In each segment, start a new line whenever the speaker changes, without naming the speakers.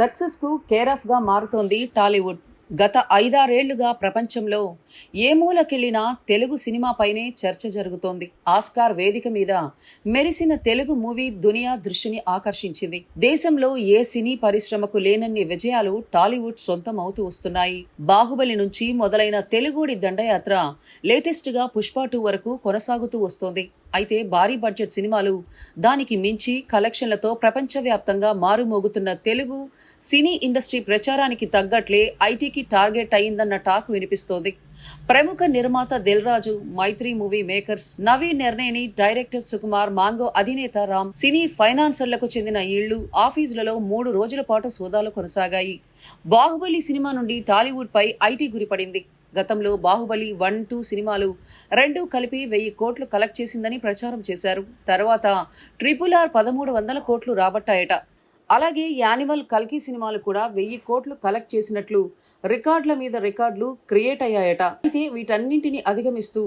సక్సెస్కు కేరఫ్గా మారుతోంది టాలీవుడ్. గత ఐదారేళ్ళుగా ప్రపంచంలో ఏ మూలకెళ్ళినా తెలుగు సినిమాపైనే చర్చ జరుగుతోంది. ఆస్కార్ వేదిక మీద మెరిసిన తెలుగు మూవీ దునియా దృష్టిని ఆకర్షించింది. దేశంలో ఏ సినీ పరిశ్రమకు లేనన్ని విజయాలు టాలీవుడ్ సొంతం అవుతూ వస్తున్నాయి. బాహుబలి నుంచి మొదలైన తెలుగుడి దండయాత్ర లేటెస్ట్గా పుష్ప టూ వరకు కొనసాగుతూ వస్తోంది. అయితే భారీ బడ్జెట్ సినిమాలు దానికి మించి కలెక్షన్లతో ప్రపంచవ్యాప్తంగా మారుమోగుతున్న తెలుగు సినీ ఇండస్ట్రీ ప్రచారానికి తగ్గట్లే ఐటీకి టార్గెట్ అయిందన్న టాక్ వినిపిస్తోంది. ప్రముఖ నిర్మాత దిల్ రాజు మైత్రి మూవీ మేకర్స్ నవీన్ నిర్ణయని డైరెక్టర్ సుకుమార్ మాంగో అధినేత రామ్ సినీ ఫైనాన్సర్లకు చెందిన ఇళ్ళు ఆఫీసులలో మూడు రోజుల పాటు సోదాలు కొనసాగాయి. బాహుబలి సినిమా నుండి టాలీవుడ్ పై ఐటీ గురిపడింది. గతంలో బాహుబలి వన్ టూ సినిమాలు రెండు కలిపి వెయ్యి కోట్లు కలెక్ట్ చేసిందని ప్రచారం చేశారు. తర్వాత ట్రిపుల్ ఆర్ పదమూడు వందల కోట్లు రాబట్టాయట. అలాగే యానిమల్ కల్కి సినిమాలు కూడా వెయ్యి కోట్లు కలెక్ట్ చేసినట్లు రికార్డుల మీద రికార్డులు క్రియేట్ అయ్యాయట. అయితే వీటన్నింటిని అధిగమిస్తూ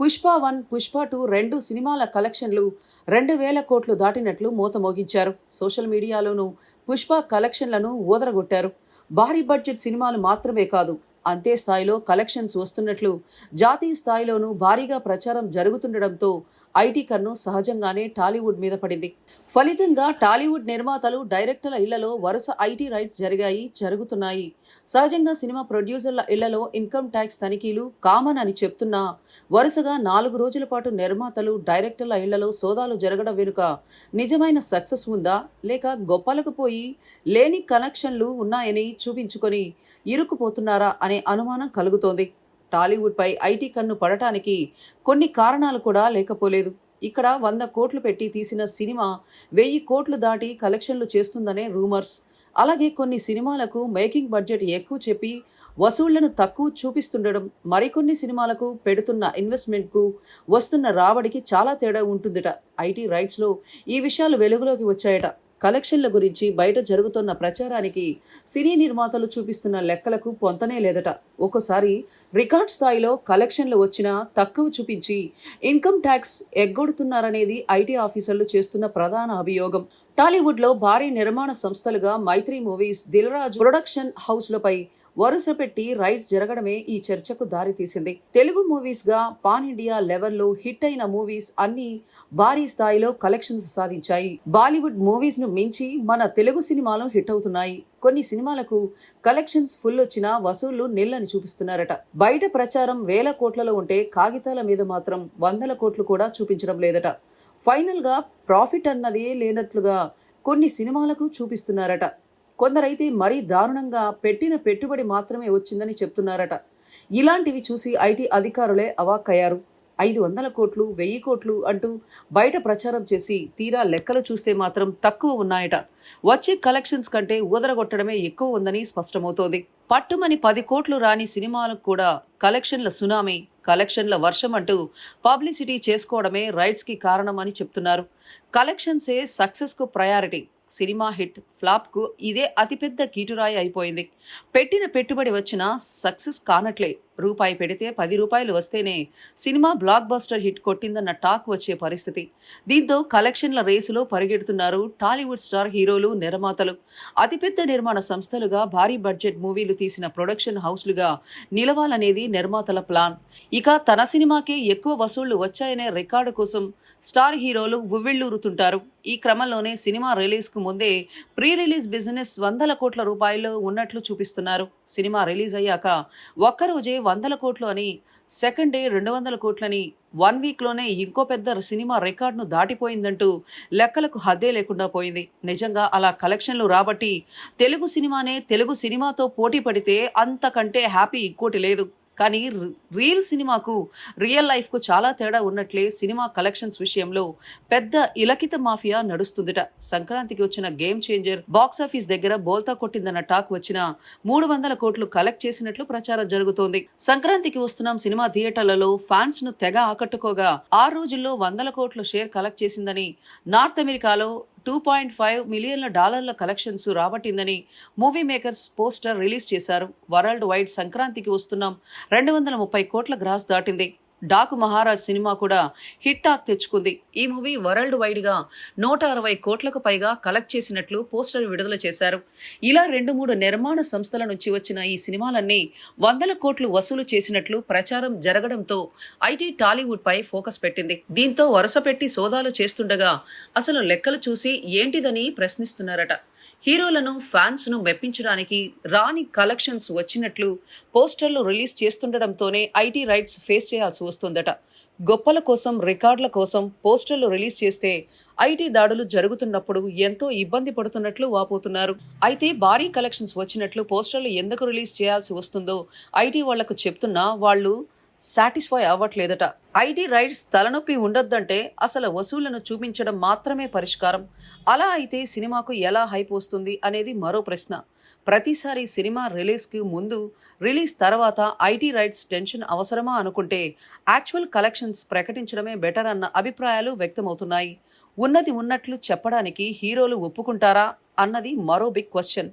పుష్ప వన్ పుష్ప టూ రెండు సినిమాల కలెక్షన్లు రెండు వేల కోట్లు దాటినట్లు మూత మోగించారు సోషల్ మీడియాలోనూ పుష్ప కలెక్షన్లను ఊదరగొట్టారు. భారీ బడ్జెట్ సినిమాలు మాత్రమే కాదు అంతే స్థాయిలో కలెక్షన్స్ వస్తున్నట్లు జాతీయ స్థాయిలోనూ భారీగా ప్రచారం జరుగుతుండటంతో ఐటీ కన్ను సహజంగానే టాలీవుడ్ మీద పడింది. ఫలితంగా టాలీవుడ్ నిర్మాతలు డైరెక్టర్ల ఇళ్ళలో వరుస ఐటీ రైట్స్ జరిగాయి జరుగుతున్నాయి. సహజంగా సినిమా ప్రొడ్యూసర్ల ఇళ్ళలో ఇన్కమ్ ట్యాక్స్ తనిఖీలు కామన్ అని చెప్తున్నా వరుసగా నాలుగు రోజుల పాటు నిర్మాతలు డైరెక్టర్ల ఇళ్ళలో సోదాలు జరగడం వెనుక నిజమైన సక్సెస్ ఉందా? లేక గొప్పలకు పోయి లేని కనెక్షన్లు ఉన్నాయని చూపించుకొని ఇరుక్కుపోతున్నారా అనే అనుమానం కలుగుతోంది. టాలీవుడ్పై ఐటీ కన్ను పడటానికి కొన్ని కారణాలు కూడా లేకపోలేదు. ఇక్కడ వంద కోట్లు పెట్టి తీసిన సినిమా వెయ్యి కోట్లు దాటి కలెక్షన్లు చేస్తుందనే రూమర్స్. అలాగే కొన్ని సినిమాలకు మేకింగ్ బడ్జెట్ ఎక్కువ చెప్పి వసూళ్ళను తక్కువ చూపిస్తుండడం మరికొన్ని సినిమాలకు పెడుతున్న ఇన్వెస్ట్మెంట్కు వస్తున్న రాబడికి చాలా తేడా ఉంటుందట. ఐటీ రైట్స్లో ఈ విషయాలు వెలుగులోకి వచ్చాయట. కలెక్షన్ల గురించి బయట జరుగుతున్న ప్రచారానికి సినీ నిర్మాతలు చూపిస్తున్న లెక్కలకు పొంతనే లేదట. ఒక్కోసారి రికార్డ్ స్థాయిలో కలెక్షన్లు వచ్చినా తక్కువ చూపించి ఇన్కమ్ ట్యాక్స్ ఎగ్గొడుతున్నారనేది ఐటీ ఆఫీసర్లు చేస్తున్న ప్రధాన అభియోగం. టాలీవుడ్లో భారీ నిర్మాణ సంస్థలుగా మైత్రి మూవీస్ దిల్రాజ్ ప్రొడక్షన్ హౌస్లపై వరుస పెట్టి రైట్స్ జరగడమే ఈ చర్చకు దారితీసింది తెలుగు మూవీస్గా పాన్ ఇండియా లెవెల్లో హిట్ అయిన మూవీస్ అన్ని భారీ స్థాయిలో కలెక్షన్స్ సాధించాయి. బాలీవుడ్ మూవీస్ను మించి మన తెలుగు సినిమాలు హిట్ అవుతున్నాయి. కొన్ని సినిమాలకు కలెక్షన్స్ ఫుల్ వచ్చినా వసూళ్ళు నిల్లని చూపిస్తున్నారట. బయట ప్రచారం వేల కోట్లలో ఉంటే కాగితాల మీద మాత్రం వందల కోట్లు కూడా చూపించడం లేదట. ఫైనల్గా ప్రాఫిట్ అన్నదే లేనట్లుగా కొన్ని సినిమాలకు చూపిస్తున్నారట. కొందరైతే మరీ దారుణంగా పెట్టిన పెట్టుబడి మాత్రమే వచ్చిందని చెప్తున్నారట. ఇలాంటివి చూసి ఐటీ అధికారులే అవాక్కయ్యారు. ఐదు వందల కోట్లు వెయ్యి కోట్లు అంటూ బయట ప్రచారం చేసి తీరా లెక్కలు చూస్తే మాత్రం తక్కువ ఉన్నాయట. వచ్చే కలెక్షన్స్ కంటే ఊదరగొట్టడమే ఎక్కువ ఉందని స్పష్టమవుతోంది. పట్టుమని పది కోట్లు రాని సినిమాలకు కూడా కలెక్షన్ల సునామీ కలెక్షన్ల వర్షం అంటూ పబ్లిసిటీ చేసుకోవడమే రైట్స్కి కారణమని చెప్తున్నారు. కలెక్షన్సే సక్సెస్కు ప్రయారిటీ. సినిమా హిట్ ఫ్లాప్కు ఇదే అతిపెద్ద కీటురాయి అయిపోయింది. పెట్టిన పెట్టుబడి వచ్చినా సక్సెస్ కానట్లే. రూపాయి పెడితే పది రూపాయలు వస్తేనే సినిమా బ్లాక్ బస్టర్ హిట్ కొట్టిందన్న టాక్ వచ్చే పరిస్థితి. దీంతో కలెక్షన్ల రేసులో పరిగెడుతున్నారు టాలీవుడ్ స్టార్ హీరోలు నిర్మాతలు. అతిపెద్ద నిర్మాణ సంస్థలుగా భారీ బడ్జెట్ మూవీలు తీసిన ప్రొడక్షన్ హౌస్లుగా నిలవాలనేది నిర్మాతల ప్లాన్. ఇక తన సినిమాకే ఎక్కువ వసూళ్ళు వచ్చాయనే రికార్డు కోసం స్టార్ హీరోలు ఉవ్విళ్ళూరుతుంటారు. ఈ క్రమంలోనే సినిమా రిలీజ్కు ముందే ప్రీ రిలీజ్ బిజినెస్ వందల కోట్ల రూపాయలు ఉన్నట్లు చూపిస్తున్నారు. సినిమా రిలీజ్ అయ్యాక ఒక్కరోజే వందల కోట్లు అని సెకండ్ డే రెండు వందల కోట్లని వన్ వీక్లోనే ఇంకో పెద్ద సినిమా రికార్డును దాటిపోయిందంటూ లెక్కలకు హద్దే లేకుండా పోయింది. నిజంగా అలా కలెక్షన్లు రాబట్టి తెలుగు సినిమానే తెలుగు సినిమాతో పోటీ పడితే అంతకంటే హ్యాపీ ఇంకోటి లేదు. కానీ రియల్ సినిమాకు రియల్ లైఫ్కు చాలా తేడా ఉన్నట్లే సినిమా కలెక్షన్స్ విషయంలో పెద్ద ఇలకిత మాఫియా నడుస్తుందట. సంక్రాంతికి వచ్చిన గేమ్ చేంజర్ బాక్స్ ఆఫీస్ దగ్గర బోల్తా కొట్టిందన్న టాక్ వచ్చిన మూడు వందల కోట్లు కలెక్ట్ చేసినట్లు ప్రచారం జరుగుతోంది. సంక్రాంతికి వస్తున్నాం సినిమా థియేటర్లలో ఫ్యాన్స్ను తెగ ఆకట్టుకోగా ఆ రోజుల్లో వందల కోట్ల షేర్ కలెక్ట్ చేసిందని నార్త్ అమెరికాలో టూ పాయింట్ ఫైవ్ మిలియన్ల డాలర్ల కలెక్షన్స్ రాబట్టిందని మూవీ మేకర్స్ పోస్టర్ రిలీజ్ చేశారు. వరల్డ్ వైడ్ సంక్రాంతికి వస్తున్నాం. రెండు వందల ముప్పై కోట్ల గ్రాస్ దాటింది. డాకు మహారాజ్ సినిమా కూడా హిట్ టాక్ తెచ్చుకుంది. ఈ మూవీ వరల్డ్ వైడ్గా నూట అరవై కోట్లకు పైగా కలెక్ట్ చేసినట్లు పోస్టర్ విడుదల చేశారు. ఇలా రెండు మూడు నిర్మాణ సంస్థల నుంచి వచ్చిన ఈ సినిమాలన్నీ వందల కోట్లు వసూలు చేసినట్లు ప్రచారం జరగడంతో ఐటీ టాలీవుడ్ పై ఫోకస్ పెట్టింది. దీంతో వరుస పెట్టి సోదాలు చేస్తుండగా అసలు లెక్కలు చూసి ఏంటిదని ప్రశ్నిస్తున్నారట. హీరోలను ఫ్యాన్స్ను మెప్పించడానికి రాని కలెక్షన్స్ వచ్చినట్లు పోస్టర్లు రిలీజ్ చేస్తుండటంతోనే ఐటీ రైట్స్ ఫేస్ చేయాల్సి వస్తుందట. గొప్పల కోసం రికార్డుల కోసం పోస్టర్లు రిలీజ్ చేస్తే ఐటీ దాడులు జరుగుతున్నప్పుడు ఎంతో ఇబ్బంది పడుతున్నట్లు వాపోతున్నారు. అయితే భారీ కలెక్షన్స్ వచ్చినట్లు పోస్టర్లు ఎందుకు రిలీజ్ చేయాల్సి వస్తుందో ఐటీ వాళ్ళకు చెప్తున్నా వాళ్ళు సాటిస్ఫై అవ్వట్లేదట. ఐటీ రైట్స్ తలనొప్పి ఉండొద్దంటే అసలు వసూళ్ళను చూపించడం మాత్రమే పరిష్కారం. అలా అయితే సినిమాకు ఎలా హైప్ వస్తుంది అనేది మరో ప్రశ్న. ప్రతిసారి సినిమా రిలీజ్కి ముందు రిలీజ్ తర్వాత ఐటీ రైట్స్ టెన్షన్ అవసరమా అనుకుంటే యాక్చువల్ కలెక్షన్స్ ప్రకటించడమే బెటర్ అన్న అభిప్రాయాలు వ్యక్తమవుతున్నాయి. ఉన్నది ఉన్నట్లు చెప్పడానికి హీరోలు ఒప్పుకుంటారా అన్నది మరో బిగ్ క్వశ్చన్.